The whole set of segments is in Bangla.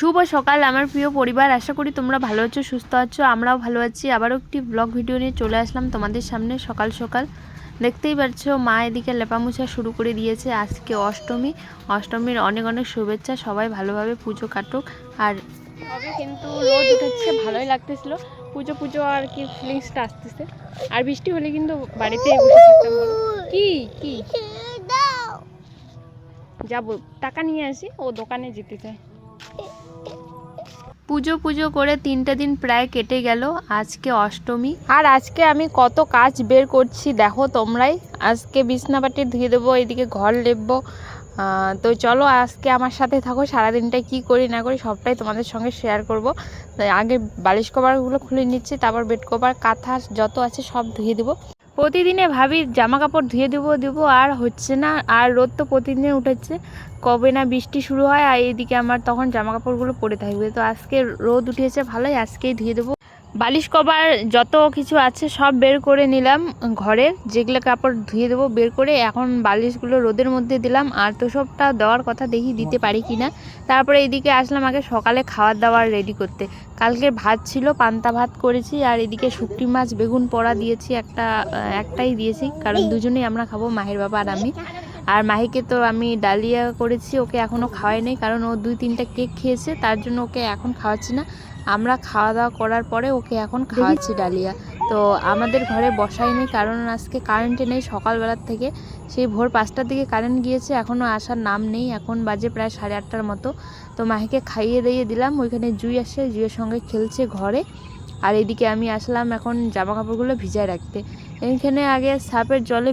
শুভ সকাল আমার প্রিয় পরিবার। আশা করি তোমরা ভালো আছো সুস্থ আছো আমরাও ভালো আছি। আবারও একটি ব্লগ ভিডিও নিয়ে চলে আসলাম তোমাদের সামনে সকাল সকাল। দেখতেই পাচ্ছ মা এদিকে লেপামুছা শুরু করে দিয়েছে আজকে অষ্টমী। অষ্টমীর অনেক অনেক শুভেচ্ছা সবাই ভালোভাবে পুজো কাটুক। আর তবে কিন্তু রোদ উঠেছে ভালোই লাগতেছিল। পুজো পুজো আর কি ফিলিংসটা আসতেছে। আর বৃষ্টি হলে কিন্তু বাড়িতে বসে থাকতাম। কি কি? যাব টাকা নিয়ে আসি ও দোকানে যেতে চায়। পুজো পুজো করে তিনটে দিন প্রায় কেটে গেল, আজকে অষ্টমী। আর আজকে আমি কত কাজ বের করছি, দেখো তোমরাই। আজকে বিছনাপাটি ধুয়ে দেবো, এদিকে ঘর লেপবো। তো চলো আজকে আমার সাথে থাকো, সারাদিনটা কি করি না করি সবটাই তোমাদের সঙ্গে শেয়ার করব। আগে বালিশ কভারগুলো খুলে নিচ্ছি, তারপর বেড কভার, কাঁথা, যত আছে সব ধুয়ে দেবো। প্রতিদিনে ভাবি জামা কাপড় ধুয়ে দেবো দেবো, আর হচ্ছে না, আর রোদ তো প্রতিদিনে উঠেছে। কবে না বৃষ্টি শুরু হয়, আর এদিকে আমার তখন জামা কাপড়গুলো পরে থাকবে। তো আজকে রোদ উঠেছে ভালোই, আজকেই ধুয়ে দেবো। বালিশ কভার যত কিছু আছে সব বের করে নিলাম ঘরের যেগুলো কাপড় ধুয়ে দেবো বের করে এখন বালিশগুলো রোদের মধ্যে দিলাম। আর তো সবটা দেওয়ার কথা দেখি দিতে পারি কি না তারপরে এদিকে আসলাম আগে সকালে খাওয়ার দাওয়ার রেডি করতে। কালকে ভাত ছিল, পান্তা ভাত করেছি আর এদিকে শুকটি মাছ, বেগুন পোড়া দিয়েছি একটা, একটাই দিয়েছি। কারণ দুজনেই আমরা খাব, মাহের বাবা আর আমি। আর মাহিকে তো আমি ডালিয়া করেছি, ওকে এখনও খাওয়াই নাই। কারণ ও দুই তিনটা কেক খেয়েছে, তার জন্য ওকে এখন খাওয়াচ্ছি না। আমরা খাওয়া দাওয়া করার পরে ওকে এখন খাওয়াচ্ছি ডালিয়া। তো আমাদের ঘরে বসাই নেই কারণ আজকে কারেন্টে নেই সকালবেলার থেকে। সেই ভোর পাঁচটার দিকে কারেন্ট গিয়েছে এখনও আসার নাম নেই। এখন বাজে প্রায় সাড়ে আটটার মতো। তো মাহিকে খাইয়ে দিয়ে দিলাম, ওইখানে জুই আসে, জুইয়ের সঙ্গে খেলছে ঘরে। আর এদিকে আমি আসলাম এখন জামা কাপড়গুলো ভিজায় রাখতে। এইখানে আগে সাপের জলে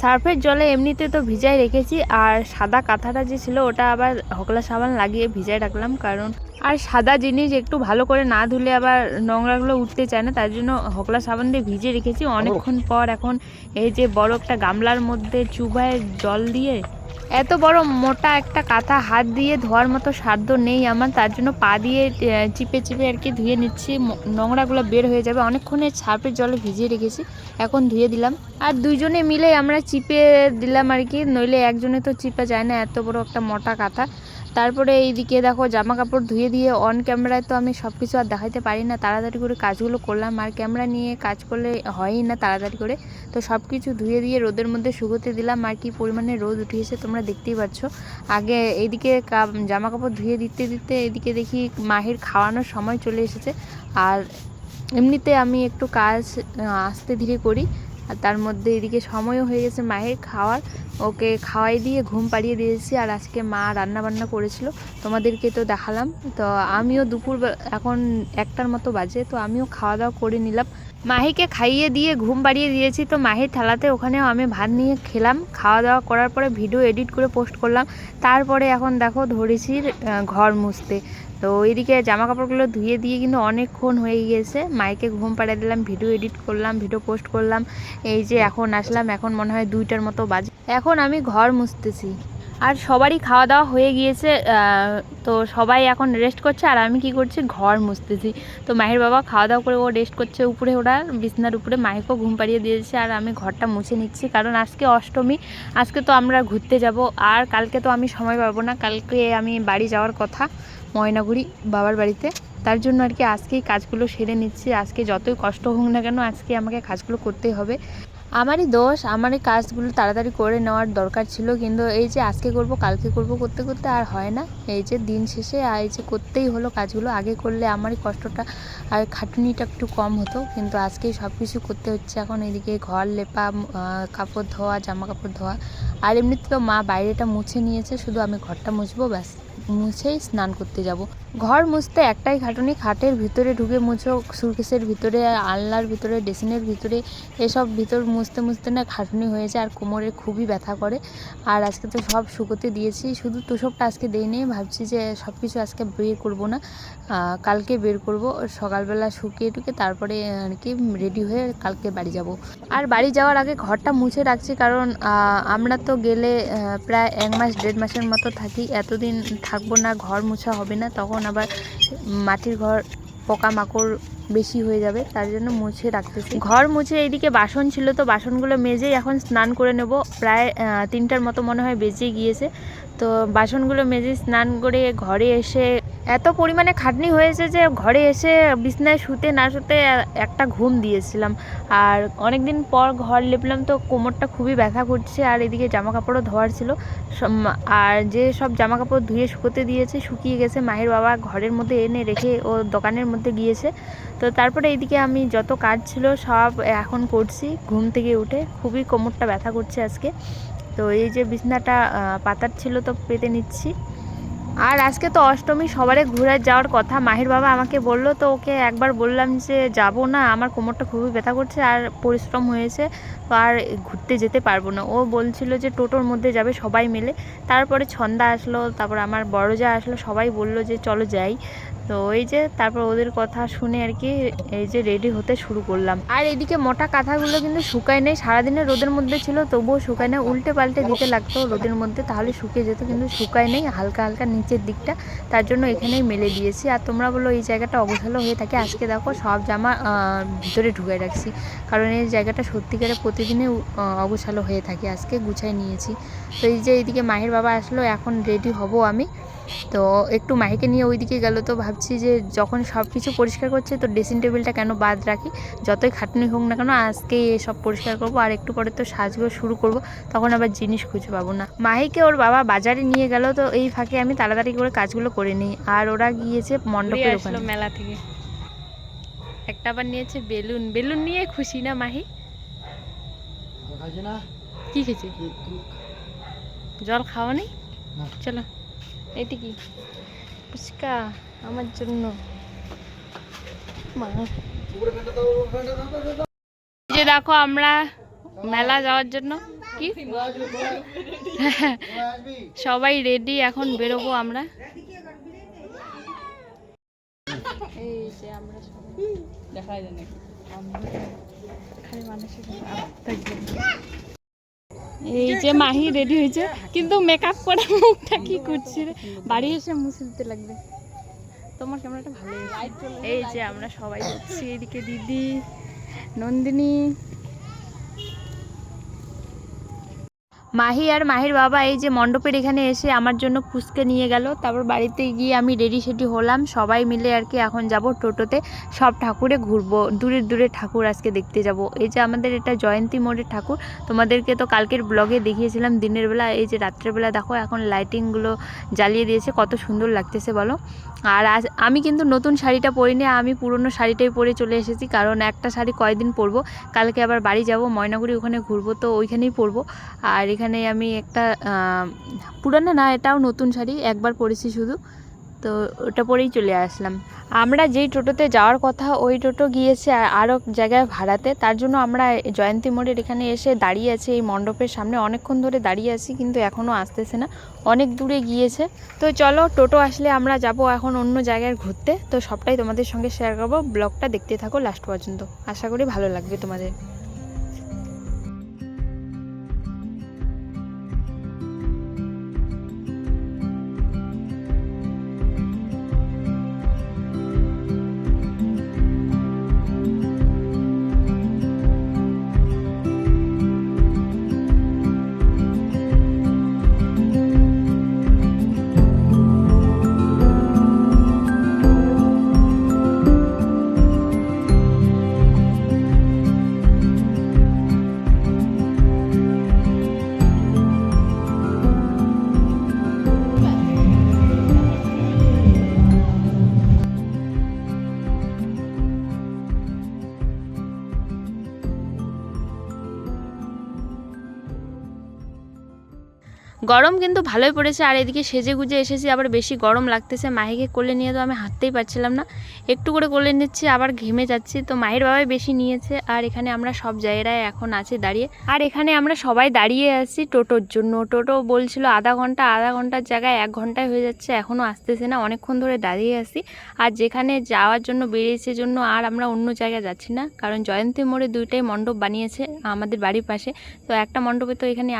সার্ফের জলে এমনিতে তো ভিজাই রেখেছি, আর সাদা কাঁথাটা যে ছিল ওটা আবার হকলা সাবান লাগিয়ে ভিজাই রাখলাম, কারণ আর সাদা জিনিস একটু ভালো করে না ধুলে আবার নোংরাগুলো উঠতে চায় না, তার জন্য হকলা সাবান দিয়ে ভিজে রেখেছি। অনেকক্ষণ পর এখন এই যে বড় একটা গামলার মধ্যে চুবায় জল দিয়ে এত বড় মোটা একটা কাঁথা হাত দিয়ে ধোয়ার মতো সাধ্য নেই আমার, তার জন্য পা দিয়ে চিপে চিপে আর কি ধুয়ে নিচ্ছি। নোংরাগুলো বের হয়ে যাবে। অনেকক্ষণের ছাপের জলে ভিজিয়ে রেখেছি। এখন ধুয়ে দিলাম। আর দুজনে মিলে আমরা চিপে দিলাম আর কি, নইলে একজনে তো চিপা যায় না, এত বড় একটা মোটা কাঁথা। তারপরে এইদিকে দেখো জামা কাপড় ধুয়ে দিয়ে অন ক্যামেরায় তো আমি সব কিছু আর দেখাইতে পারি না। তাড়াতাড়ি করে কাজগুলো করলাম। আর ক্যামেরা নিয়ে কাজ করলে হয়ই না তাড়াতাড়ি করে। তো সব কিছু ধুয়ে দিয়ে রোদের মধ্যে শুকোতে দিলাম। আর কি পরিমাণে রোদ উঠিয়েছে তোমরা দেখতেই পাচ্ছ। আগে এইদিকে জামা কাপড় ধুয়ে দিতে দিতে এদিকে দেখি মাহির খাওয়ানোর সময় চলে এসেছে। আর এমনিতে আমি একটু কাজ আস্তে ধীরে করি। আর তার মধ্যে এদিকে সময়ও হয়ে গেছে মায়ের খাওয়ার। ওকে খাওয়াই দিয়ে ঘুম পাড়িয়ে দিয়েছি আর আজকে মা রান্না বান্না করেছিল। তোমাদেরকে তো দেখালাম। তো আমিও দুপুর এখন একটার মতো বাজে, তো আমিও খাওয়া দাওয়া করে নিলাম। মাহিকে খাইয়ে দিয়ে ঘুম পাড়িয়ে দিয়েছি। তো মাহির থালাতে ওখানেও আমি ভাত নিয়ে খেলাম। খাওয়া দাওয়া করার পরে ভিডিও এডিট করে পোস্ট করলাম। তারপরে এখন দেখো ধরেছি ঘর মুছতে। তো ওইদিকে জামা কাপড়গুলো ধুয়ে দিয়ে কিন্তু অনেকক্ষণ হয়ে গিয়েছে। মাইকে ঘুম পাড়িয়ে দিলাম, ভিডিও এডিট করলাম, ভিডিও পোস্ট করলাম। এই যে এখন আসলাম, এখন মনে হয় দুইটার মতো বাজে। এখন আমি ঘর মুছতেছি। আর সবারই খাওয়া দাওয়া হয়ে গিয়েছে তো সবাই এখন রেস্ট করছে। আর আমি কি করছি? ঘর মুছতেছি। তো মাহির বাবা খাওয়া দাওয়া করে ও রেস্ট করছে উপরে, ওরা বিছনার উপরে। মাহিকেও ঘুম পাড়িয়ে দিয়েছে। আর আমি ঘরটা মুছে নিচ্ছি। কারণ আজকে অষ্টমী, আজকে তো আমরা ঘুরতে যাব। আর কালকে তো আমি সময় পাবো না। কালকে আমি বাড়ি যাওয়ার কথা। ময়নাগুড়ি বাবার বাড়িতে। তার জন্য আর কি আজকেই কাজগুলো সেরে নিচ্ছি। আজকে যতই কষ্ট হোক না কেন আজকে আমাকে কাজগুলো করতেই হবে। আমারই দোষ আমার এই কাজগুলো তাড়াতাড়ি করে নেওয়ার দরকার ছিল। কিন্তু এই যে আজকে করব, কালকে করব করতে করতে আর হয় না। এই যে দিন শেষে আর এই যে করতেই হলো কাজগুলো, আগে করলে আমারই কষ্টটা আর খাটুনিটা একটু কম হতো। কিন্তু আজকেই সব কিছু করতে হচ্ছে। এখন এদিকে ঘর লেপা কাপড় ধোয়া, জামা কাপড় ধোয়া। আর এমনিতে তো মা বাইরেটা মুছে নিয়েছে। শুধু আমি ঘরটা মুছবো, ব্যাস। মুছেই স্নান করতে যাব। ঘর মুছতে একটাই খাটুনি, খাটের ভিতরে ঢুকে মুছো সুরকেসের ভিতরে, আলনার ভিতরে, ড্রেসিনের ভিতরে, এসব ভিতর মুছতে মুছতে না খাটুনি হয়েছে আর কোমরে খুবই ব্যথা করে। আর আজকে তো সব শুকোতে দিয়েছি, শুধু তোষকটা আজকে দেই নেই ভাবছি যে সব কিছু আজকে বের করব না। কালকে বের করব, সকালবেলা শুকিয়ে টুকে তারপরে আর কি রেডি হয়ে কালকে বাড়ি যাব। আর বাড়ি যাওয়ার আগে ঘরটা মুছে রাখছি কারণ আমরা তো গেলে প্রায় এক মাস, দেড় মাসের মতো থাকি, এতদিন থাকব না, ঘর মোছা হবে না, তখন আবার মাটির ঘর পোকামাকড় বেশি হয়ে যাবে, তার জন্য মুছে রাখতেছি। ঘর মুছে এইদিকে বাসন ছিল তো বাসনগুলো মেজেই এখন স্নান করে নেব। প্রায় তিনটার মতো মনে হয় বেজে গিয়েছে। তো বাসনগুলো মেজে স্নান করে ঘরে এসে এত পরিমাণে খাটনি হয়েছে যে ঘরে এসে বিছনায় শুতে না শুতে একটা ঘুম দিয়েছিলাম। আর অনেক দিন পর ঘর লেপলাম তো কোমরটা খুবই ব্যথা করছে আর এদিকে জামা কাপড়ও ধোয়ার ছিল। আর যে সব জামা কাপড় ধুয়ে শুকোতে দিয়েছে, শুকিয়ে গেছে মাহির বাবা ঘরের মধ্যে এনে রেখে ও দোকানের মধ্যে গিয়েছে। তো তারপরে এইদিকে আমি যত কাজ ছিল সব এখন করছি, ঘুম থেকে উঠে খুবই কোমরটা ব্যথা করছে আজকে। তো এই যে বিছনাটা পাতার ছিল তো পেতে নিচ্ছি। আর আজকে তো অষ্টমী, সবারে ঘুরে যাওয়ার কথা। মাহির বাবা আমাকে বলল, তো ওকে একবার বললাম যে যাব না, আমার কোমরটা খুবই ব্যথা করছে আর পরিশ্রম হয়েছে, তো আর ঘুরতে যেতে পারব না। ও বলছিল যে টোটোর মধ্যে যাবে সবাই মিলে। তারপরে ছন্দা আসলো, তারপর আমার বড় যা আসলো, সবাই বলল যে চলো যাই। তো ওই যে, তারপর ওদের কথা শুনে আর কি এই যে রেডি হতে শুরু করলাম। আর এদিকে মোটা কাঁথাগুলো কিন্তু শুকায় নেই সারাদিনে রোদের মধ্যে ছিল, তবুও শুকায় নেই। উল্টে পাল্টে দিতে লাগতো রোদের মধ্যে, তাহলে শুকিয়ে যেত, কিন্তু শুকায় নেই, হালকা হালকা নিচের দিকটা, তার জন্য এখানেই মেলে দিয়েছি। আর তোমরা বলো, এই জায়গাটা অগোছালো হয়ে থাকে। আজকে দেখো, সব জামা ভিতরে ঢুকে রাখছি। কারণ এই জায়গাটা সত্যিকারে প্রতিদিনে অগোছালো হয়ে থাকে। আজকে গুছাই নিয়েছি। তো এই যে এইদিকে মাহের বাবা আসলো, এখন রেডি হব আমি। তো একটু মাহিকে নিয়ে ওইদিকে গেল তো ভাবছি যে যখন সব কিছু পরিষ্কার করছে তো ড্রেসিং টেবিলটা কেন বাদ রাখি? যতই খাটনি হোক না কেন আজকে সব পরিষ্কার করব আর একটু পরে তো সাজগো শুরু করব তখন আবার জিনিস খুঁজে পাবো না। মাহিকে ওর বাবা বাজারে নিয়ে গেল তো এই ফাঁকে আমি তাড়াতাড়ি করে কাজগুলো করে নিই। আর ওরা গিয়েছে মণ্ডপের ওখানে। মেলা থেকে। একটা আবার নিয়েছে বেলুন। বেলুন নিয়ে খুশি না মাহি? কি খেয়েছে? জল খাওয়া নেই চলো। এটি কি? ফুচকা আমার জন্য। যে দেখো আমরা মেলা যাওয়ার জন্য। কি? সবাই রেডি এখন বেরোবো আমরা। এই যে আমরা সবাই। দেখাই জানি খালি মানুষের। এই যে মাহি রেডি হয়েছে কিন্তু মেকআপ করে মুখটা কি করছি রে? বাড়ি এসে মুছে দিতে লাগবে। তোমার ক্যামেরাটা ভালো এই যে আমরা সবাই যাচ্ছি এদিকে দিদি নন্দিনী। মাহি আর মাহির বাবা এই যে মণ্ডপের এখানে এসে আমার জন্য ফুচকে নিয়ে গেল। তারপর বাড়িতে গিয়ে আমি রেডি সেডি হলাম। সবাই মিলে আর কি এখন যাব টোটোতে। সব ঠাকুরে ঘুরবো। দূরের দূরে ঠাকুর আজকে দেখতে যাব। এই যে আমাদের এটা জয়ন্তী মোড়ের ঠাকুর। তোমাদেরকে তো কালকের ব্লগে দেখিয়েছিলাম দিনের বেলা। এই যে রাত্রেবেলা দেখো, এখন লাইটিংগুলো জ্বালিয়ে দিয়েছে। কত সুন্দর লাগতেছে বলো। আর আজ আমি কিন্তু নতুন শাড়িটা পরি পরিনি, আমি পুরনো শাড়িটাই পরে চলে এসেছি, কারণ একটা শাড়ি কয়দিন পরবো? কালকে আবার বাড়ি যাব, ময়নাগুড়ি ওখানে ঘুরবো, তো ওইখানেই পরবো। আর এখানে আমি একটা পুরানো না, এটাও নতুন শাড়ি, একবার পরেছি শুধু। তো ওটা পরেই চলে আসলাম। আমরা যেই টোটোতে যাওয়ার কথা, ওই টোটো গিয়েছে আরও জায়গায় ভাড়াতে। তার জন্য আমরা জয়ন্তী মোড়ের এখানে এসে দাঁড়িয়ে আছি, এই মণ্ডপের সামনে। অনেকক্ষণ ধরে দাঁড়িয়ে আছি, কিন্তু এখনও আসতেছে না। অনেক দূরে গিয়েছে। তো চলো, টোটো আসলে আমরা যাব এখন অন্য জায়গায় ঘুরতে। তো সবটাই তোমাদের সঙ্গে শেয়ার করব। ব্লগটা দেখতে থাকো লাস্ট পর্যন্ত। আশা করি ভালো লাগবে তোমাদের। গরম কিন্তু ভালোই পড়েছে, আর এদিকে সেজে গুজে এসেছি, আবার বেশি গরম লাগতেছে। মাহিকে কোলে নিয়ে তো আমি হাঁটতেই পারছিলাম না। একটু করে কোলে নিচ্ছি, আবার ঘেমে যাচ্ছি। তো মাহির বাবাই বেশি নিয়েছে, আর এখানে আমরা সব জায়গায় এখন আছি দাঁড়িয়ে। আর এখানে আমরা সবাই দাঁড়িয়ে আছি টোটোর জন্য। টোটো বলছিল আধা ঘণ্টা, আধা ঘণ্টার জায়গায় এক ঘন্টায় হয়ে যাচ্ছে এখনও আসতেছে না, অনেকক্ষণ ধরে দাঁড়িয়ে আছি। আর যেখানে যাওয়ার জন্য বেরিয়েছে জন্য আর আমরা অন্য জায়গায় যাচ্ছি না, কারণ জয়ন্তী মোড়ে দুইটাই মণ্ডপ বানিয়েছে আমাদের বাড়ির পাশে। তো একটা মণ্ডপে তো এখানে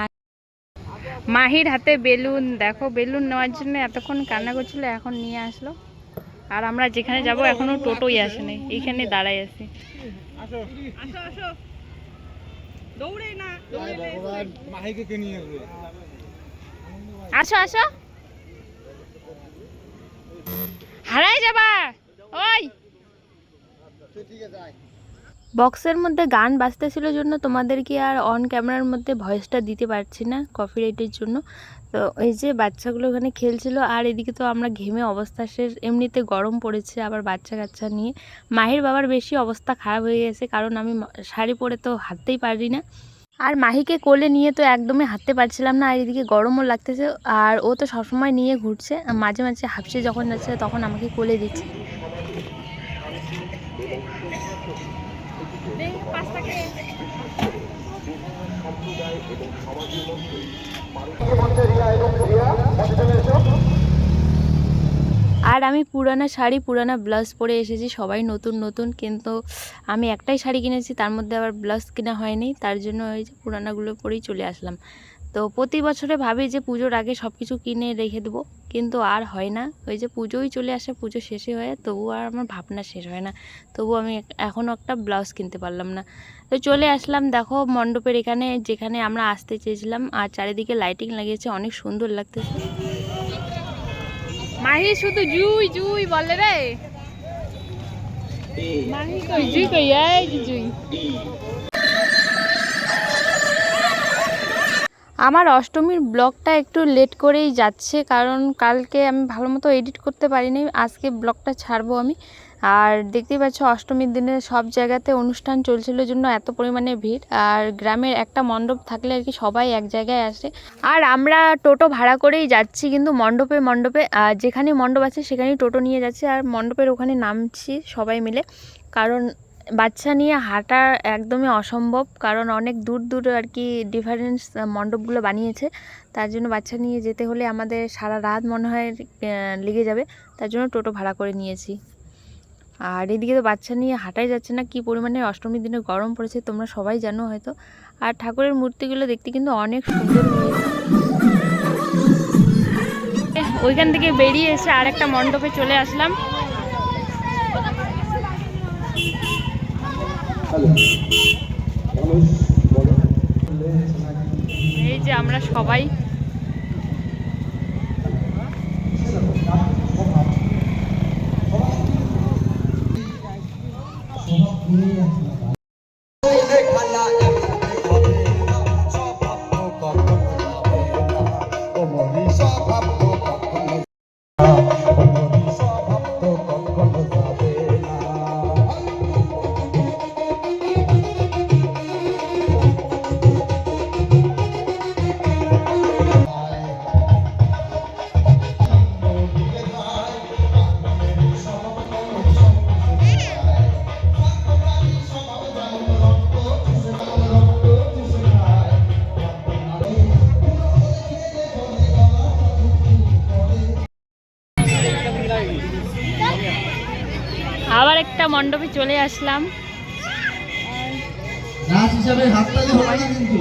মাহির হাতে বেলুন, দেখো বেলুন নেওয়ার জন্য এতক্ষণ কান্না করছিল, এখন নিয়ে আসলো। আর আমরা যেখানে যাব, এখনও টোটোই আসেনি, এইখানে দাঁড়াই আছি। আসো আসো। হারাই যাবা, ওই। ঠিক আছে বক্সের মধ্যে গান বাজতেছিল জন্য তোমাদেরকে আর অন ক্যামেরার মধ্যে ভয়েসটা দিতে পারছি না কপিরাইটের জন্য। তো এই যে বাচ্চাগুলো ওখানে খেলছিল, আর এদিকে তো আমরা ঘেমে অবস্থা শেষ। এমনিতে গরম পড়েছে আবার বাচ্চা কাচ্চা নিয়ে। মাহির বাবার বেশি অবস্থা খারাপ হয়ে গেছে, কারণ আমি শাড়ি পরে তো হাঁটতেই পারি না। আর মাহিকে কোলে নিয়ে তো একদমই হাঁটতে পারছিলাম না, আর এদিকে গরমও লাগতেছে। আর ও তো সবসময় নিয়ে ঘুরছে। মাঝে মাঝে হাঁপসে যখন যাচ্ছে, তখন আমাকে কোলে দিচ্ছে। আর আমি পুরানা শাড়ি, পুরানা ব্লাউজ পরে এসেছি, সবাই নতুন নতুন, কিন্তু আমি একটাই শাড়ি কিনেছি, তার মধ্যে আবার ব্লাউজ কেনা হয়নি, তার জন্য ওই যে পুরানাগুলো পরেই চলে আসলাম। তো প্রতি বছরে ভাবি যে পুজোর আগে সব কিছু কিনে রেখে দেবো, কিন্তু আর হয় না, ওই যে পুজোই চলে আসে, পুজো শেষে হয় তবু আর আমার ভাবনা শেষ হয় না তবু আমি এখনও একটা ব্লাউজ কিনতে পারলাম না। তো চলে আসলাম দেখো মণ্ডপের এখানে যেখানে আমরা আসতে চেয়েছিলাম। আর চারিদিকে লাইটিং লাগিয়েছে অনেক সুন্দর লাগতেছে। মাহি শুধু জুই জুই বলে রে। মাহি কই জুই কই? এই জুই। আমার অষ্টমীর ব্লগটা একটু লেট করেই যাচ্ছে কারণ কালকে আমি ভালো মতো এডিট করতে পারিনি। আজকে ব্লগটা ছাড়বো আমি। আর দেখতেই পাচ্ছ, অষ্টমীর দিনে সব জায়গাতে অনুষ্ঠান চলছিল জন্য এত পরিমাণে ভিড়। আর গ্রামের একটা মণ্ডপ থাকলে আর কি সবাই এক জায়গায় আসে। আর আমরা টোটো ভাড়া করেই যাচ্ছি কিন্তু মণ্ডপে মণ্ডপে যেখানে মণ্ডপ আছে সেখানেই টোটো নিয়ে যাচ্ছি। আর মণ্ডপের ওখানে নামছি সবাই মিলে। কারণ বাচ্চা নিয়ে হাঁটা একদমই অসম্ভব, কারণ অনেক দূর দূর আর কি ডিফারেন্স মণ্ডপগুলো বানিয়েছে। তার জন্য বাচ্চা নিয়ে যেতে হলে আমাদের সারা রাত মনে হয় লেগে যাবে। তার জন্য টোটো ভাড়া করে নিয়েছি। আর এদিকে তো বাচ্চা নিয়ে হাঁটাই যাচ্ছে না, কি পরিমাণে অষ্টমীর দিনে গরম পড়েছে তোমরা সবাই জানো হয়তো। আর ঠাকুরের মূর্তিগুলো দেখতে কিন্তু অনেক সুন্দর। ওইখান থেকে বেরিয়ে এসে আরেকটা মণ্ডপে চলে আসলাম। এই যে আমরা সবাই চলে আসলাম। নাচ হিসাবে হবে কিন্তু।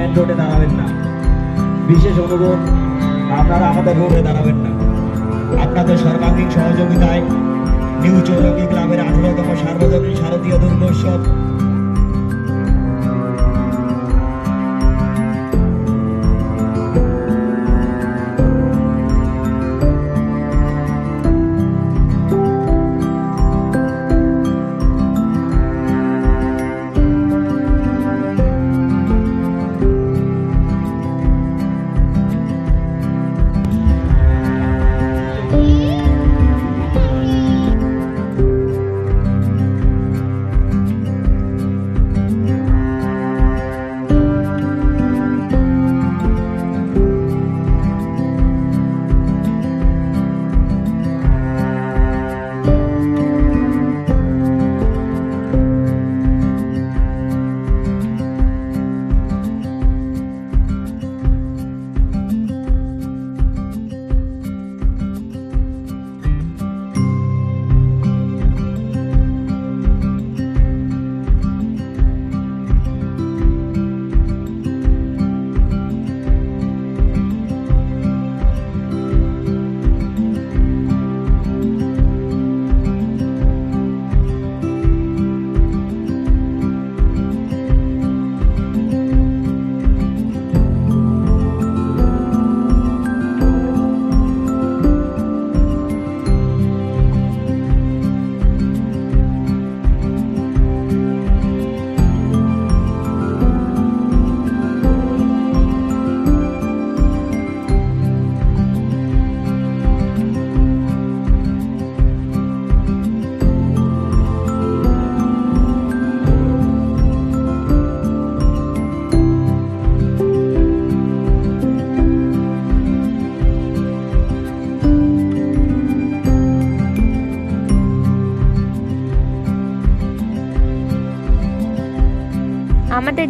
মেন রোডে দাঁড়াবেন না। বিশেষ অনুরোধ, আপনারা আমাদের রোডে দাঁড়াবেন না। আপনাদের সর্বাঙ্গীন সহযোগিতায় নিউ চৌরঙ্গি গ্রামের আঠারোতম সার্বজনীন শারদীয় দুর্গোৎসব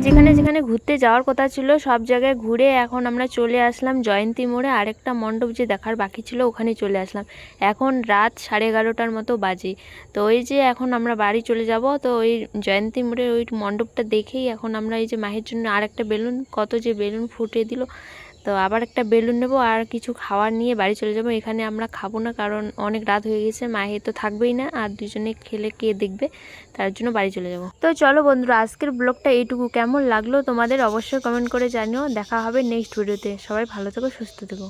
যেখানে যেখানে ঘুরতে যাওয়ার কথা ছিল, সব জায়গায় ঘুরে এখন আমরা চলে আসলাম জয়ন্তী মোড়ে। আরেকটা মণ্ডপ যে দেখার বাকি ছিল ওখানে চলে আসলাম। এখন রাত সাড়ে এগারোটার মতো বাজে। তো ওই যে এখন আমরা বাড়ি চলে যাব। তো ওই জয়ন্তী মোড়ের ওই মণ্ডপটা দেখেই এখন আমরা এই যে মাহের জন্য আরেকটা বেলুন, কত যে বেলুন ফুটে দিল। তো আবার একটা বেলুন নেব আর কিছু খাওয়ার নিয়ে বাড়ি চলে যাব। এখানে আমরা খাব না কারণ অনেক রাত হয়ে গেছে মায়ে তো থাকবেই না আর দুজনে খেলে কে দেখবে, তার জন্য বাড়ি চলে যাব। তো চলো বন্ধুরা, আজকের ব্লগটা এইটুকু। কেমন লাগল তোমাদের অবশ্যই কমেন্ট করে জানিও। দেখা হবে নেক্সট ভিডিওতে সবাই ভালো থেকো, সুস্থ থেকো।